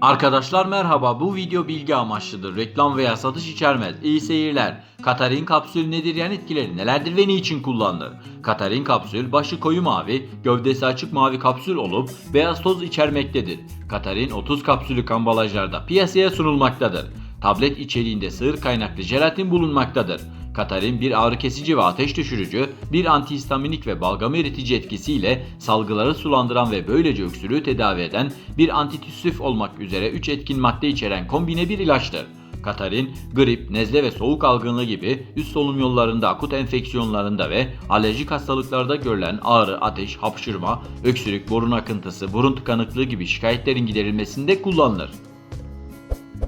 Arkadaşlar merhaba bu video bilgi amaçlıdır. Reklam veya satış içermez. İyi seyirler. Katarin kapsül nedir yan etkileri nelerdir ve niçin kullanılır? Katarin kapsül başı koyu mavi, gövdesi açık mavi kapsül olup beyaz toz içermektedir. Katarin 30 kapsülük ambalajlarda piyasaya sunulmaktadır. Tablet içeriğinde sığır kaynaklı jelatin bulunmaktadır. Katarin bir ağrı kesici ve ateş düşürücü, bir antihistaminik ve balgam eritici etkisiyle salgıları sulandıran ve böylece öksürüğü tedavi eden bir antitüssif olmak üzere 3 etkin madde içeren kombine bir ilaçtır. Katarin, grip, nezle ve soğuk algınlığı gibi üst solunum yollarında akut enfeksiyonlarında ve alerjik hastalıklarda görülen ağrı, ateş, hapşırma, öksürük, burun akıntısı, burun tıkanıklığı gibi şikayetlerin giderilmesinde kullanılır.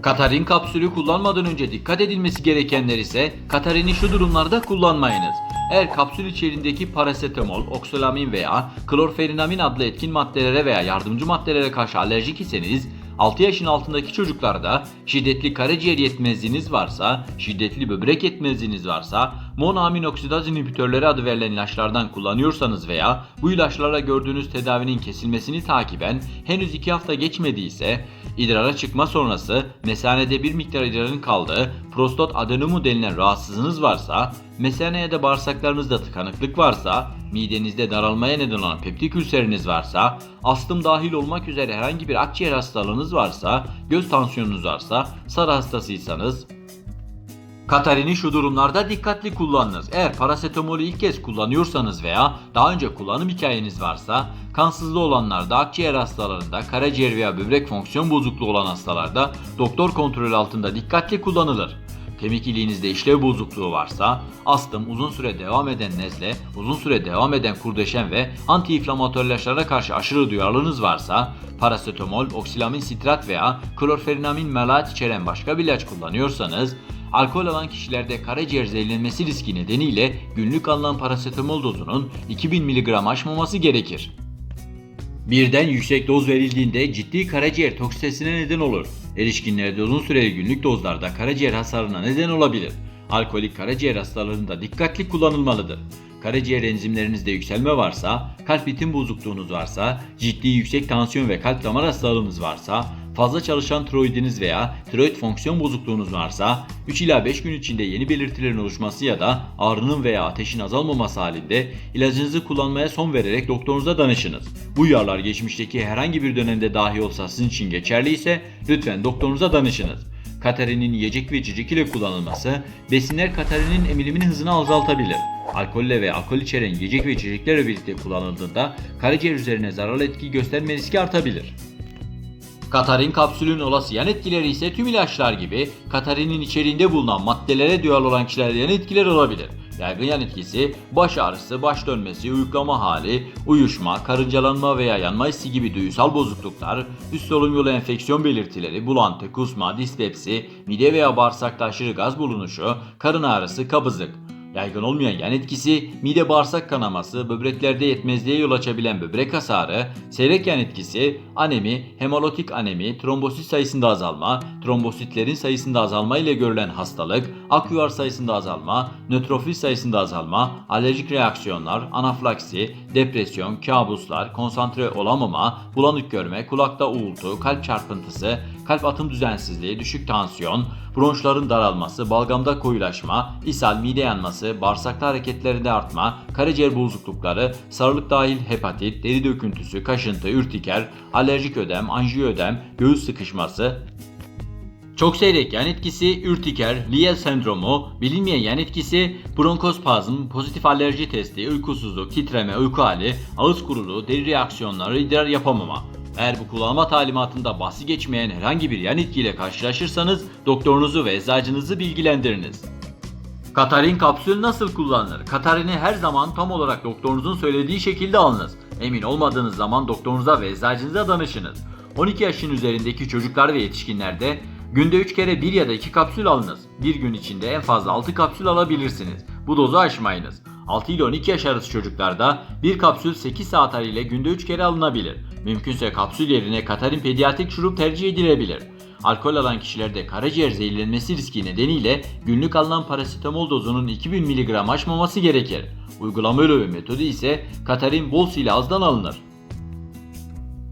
Katarin kapsülü kullanmadan önce dikkat edilmesi gerekenler ise Katarin'i şu durumlarda kullanmayınız. Eğer kapsül içerisindeki parasetamol, oksalamin veya klorferinamin adlı etkin maddelere veya yardımcı maddelere karşı alerjik iseniz 6 yaşın altındaki çocuklarda şiddetli karaciğer yetmezliğiniz varsa, şiddetli böbrek yetmezliğiniz varsa, monoaminoksidaz inhibitörleri adı verilen ilaçlardan kullanıyorsanız veya bu ilaçlarla gördüğünüz tedavinin kesilmesini takiben henüz 2 hafta geçmediyse, idrara çıkma sonrası mesanede bir miktar idrarın kaldığı prostat adenomu denilen rahatsızlığınız varsa, mesane ya da bağırsaklarınızda tıkanıklık varsa, midenizde daralmaya neden olan peptik ülseriniz varsa, astım dahil olmak üzere herhangi bir akciğer hastalığınız varsa, göz tansiyonunuz varsa, sarı hastasıysanız, Katarin'i şu durumlarda dikkatli kullanınız. Eğer parasetamolü ilk kez kullanıyorsanız veya daha önce kullanım hikayeniz varsa, kansızlı olanlarda, akciğer hastalarında, karaciğer veya böbrek fonksiyon bozukluğu olan hastalarda doktor kontrolü altında dikkatli kullanılır. Kemik iliğinizde işlev bozukluğu varsa, astım, uzun süre devam eden nezle, uzun süre devam eden kurdeşen ve antiinflamatör ilaçlara karşı aşırı duyarlılığınız varsa, parasetamol, oksilamin sitrat veya klorferinamin melat içeren başka bir ilaç kullanıyorsanız, alkol alan kişilerde karaciğer zehirlenmesi riski nedeniyle günlük alınan parasetamol dozunun 2000 mg aşmaması gerekir. Birden yüksek doz verildiğinde ciddi karaciğer toksitesine neden olur. Erişkinlerde uzun süreli günlük dozlarda karaciğer hasarına neden olabilir. Alkolik karaciğer hastalarında dikkatli kullanılmalıdır. Karaciğer enzimlerinizde yükselme varsa, kalp ritim bozukluğunuz varsa, ciddi yüksek tansiyon ve kalp damar hastalığınız varsa, fazla çalışan tiroidiniz veya tiroid fonksiyon bozukluğunuz varsa, 3 ila 5 gün içinde yeni belirtilerin oluşması ya da ağrının veya ateşin azalmaması halinde ilacınızı kullanmaya son vererek doktorunuza danışınız. Bu uyarılar geçmişteki herhangi bir dönemde dahi olsa sizin için geçerli ise lütfen doktorunuza danışınız. Katarinin yiyecek ve içecek ile kullanılması, besinler katarinin emiliminin hızını azaltabilir. Alkolle ve alkol içeren yiyecek ve içeceklerle birlikte kullanıldığında karaciğer üzerine zararlı etki gösterme riski artabilir. Katarin kapsülün olası yan etkileri ise tüm ilaçlar gibi Katarinin içeriğinde bulunan maddelere duyarlı olan kişilerde yan etkiler olabilir. Yaygın yan etkisi baş ağrısı, baş dönmesi, uyuklama hali, uyuşma, karıncalanma veya yanma hissi gibi duysal bozukluklar, üst solunum yolu enfeksiyon belirtileri, bulantı, kusma, dispepsi, mide veya bağırsakta aşırı gaz bulunuşu, karın ağrısı, kabızlık. Yaygın olmayan yan etkisi mide bağırsak kanaması, böbreklerde yetmezliğe yol açabilen böbrek hasarı, seyrek yan etkisi anemi, hemolitik anemi, trombosit sayısında azalma, trombositlerin sayısında azalma ile görülen hastalık, aküvar sayısında azalma, nötrofil sayısında azalma, alerjik reaksiyonlar, anaflaksi, depresyon, kabuslar, konsantre olamama, bulanık görme, kulakta uğultu, kalp çarpıntısı, kalp atım düzensizliği, düşük tansiyon, bronşların daralması, balgamda koyulaşma, ishal, mide yanması, bağırsakta hareketlerinde artma, karaciğer bozuklukları, sarılık dahil hepatit, deri döküntüsü, kaşıntı, ürtiker, alerjik ödem, anjiyo ödem, göğüs sıkışması, çok seyrek yan etkisi, ürtiker, Liel sendromu, bilinmeyen yan etkisi, bronkospazm, pozitif alerji testi, uykusuzluk, titreme, uyku hali, ağız kuruluğu, deri reaksiyonları, idrar yapamama. Eğer bu kullanma talimatında bahsi geçmeyen herhangi bir yan etkiyle karşılaşırsanız doktorunuzu ve eczacınızı bilgilendiriniz. Katarin kapsül nasıl kullanılır? Katarin'i her zaman tam olarak doktorunuzun söylediği şekilde alınız. Emin olmadığınız zaman doktorunuza ve eczacınıza danışınız. 12 yaşın üzerindeki çocuklar ve yetişkinlerde günde 3 kere 1 ya da 2 kapsül alınız. Bir gün içinde en fazla 6 kapsül alabilirsiniz. Bu dozu aşmayınız. 6 ile 12 yaş arası çocuklarda bir kapsül 8 saat arayla günde 3 kere alınabilir. Mümkünse kapsül yerine Katarin pediatrik şurup tercih edilebilir. Alkol alan kişilerde karaciğer zehirlenmesi riski nedeniyle günlük alınan parasetamol dozunun 2000 mg aşmaması gerekir. Uygulama ve metodu ise Katarin bol ile azdan alınır.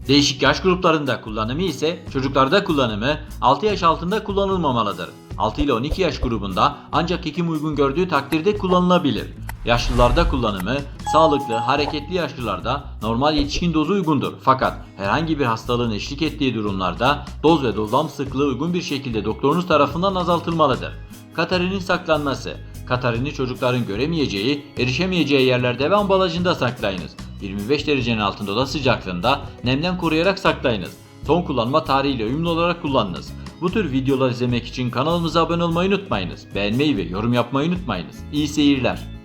Değişik yaş gruplarında kullanımı ise çocuklarda kullanımı 6 yaş altında kullanılmamalıdır. 6 ile 12 yaş grubunda ancak hekim uygun gördüğü takdirde kullanılabilir. Yaşlılarda kullanımı sağlıklı, hareketli yaşlılarda normal yetişkin dozu uygundur. Fakat herhangi bir hastalığın eşlik ettiği durumlarda doz ve dozlam sıklığı uygun bir şekilde doktorunuz tarafından azaltılmalıdır. Katarinin saklanması Katarini çocukların göremeyeceği, erişemeyeceği yerlerde ve ambalajında saklayınız. 25 derecenin altında oda sıcaklığında nemden koruyarak saklayınız. Son kullanma tarihiyle uyumlu olarak kullanınız. Bu tür videolar izlemek için kanalımıza abone olmayı unutmayınız. Beğenmeyi ve yorum yapmayı unutmayınız. İyi seyirler.